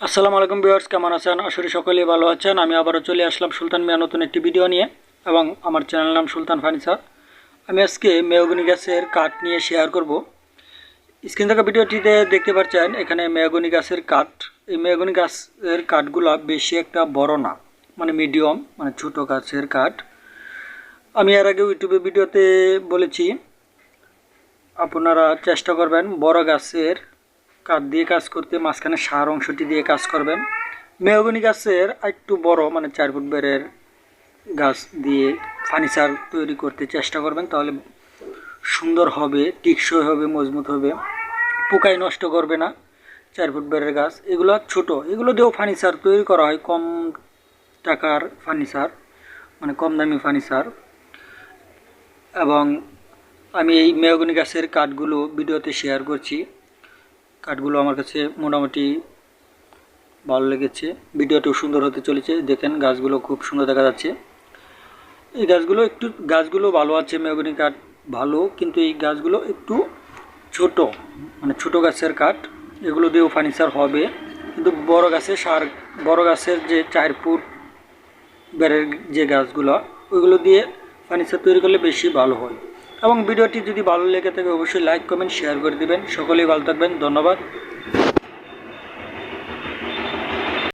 আসসালামু আলাইকুম ভিউয়ার্স, কেমন আছেন? আসলে সকলেই ভালো আছেন। আমি আবারও চলে আসলাম সুলতান মিয়া নতুন একটি ভিডিও নিয়ে এবং আমার চ্যানেল নাম সুলতান ফার্নিচার আমি আজকে মেহগনি গাছের কাঠ নিয়ে শেয়ার করব। স্ক্রিন থাকা ভিডিওটিতে দেখতে পাচ্ছেন, এখানে মেহগনি গাছের কাঠ। এই মেহগনি গাছের কাঠগুলো বেশি একটা বড় না মানে মিডিয়াম মানে ছোট গাছের কাঠ। আমি এর আগে ইউটিউবে ভিডিওতে বলেছি, আপনারা চেষ্টা করবেন বড় গাছের কাঠ দিয়ে কাজ করতে মাঝখানে সার অংশটি দিয়ে কাজ করবেন। মেহগনি গাছের একটু বড় মানে চার ফুট বেরের গাছ দিয়ে ফার্নিচার তৈরি করতে চেষ্টা করবেন, তাহলে সুন্দর হবে, টিকসই হবে, মজবুত হবে পোকায় নষ্ট করবে না চার ফুট বেড়ের গাছ। এগুলো ছোট, এগুলো দিয়েও ফার্নিচার তৈরি করা হয়, কম টাকার ফার্নিচার মানে কম দামি ফার্নিচার। এবং আমি এই মেহগনি গাছের কাঠগুলো ভিডিওতে শেয়ার করছি। কাঠগুলো আমার কাছে মোটামুটি ভালো লেগেছে। ভিডিওটাও সুন্দর হতে চলেছে। দেখেন, গাছগুলো খুব সুন্দর দেখা যাচ্ছে। এই গাছগুলো একটু, গাছগুলো ভালো আছে, মেহগনি কাঠ ভালো, কিন্তু এই গাছগুলো একটু ছোট মানে ছোট গাছের কাঠ। এগুলো দিয়েও ফার্নিচার হবে। কিন্তু বড় গাছের সার, বড় গাছের যে চার ফুট বেড়ের যে গাছগুলো, ওইগুলো দিয়ে ফার্নিচার তৈরি করলে বেশি ভালো হয়। এবং ভিডিওটি যদি ভালো লেগে থাকে, অবশ্যই লাইক কমেন্ট শেয়ার করে দিবেন। সকলেই ভালো থাকবেন। ধন্যবাদ।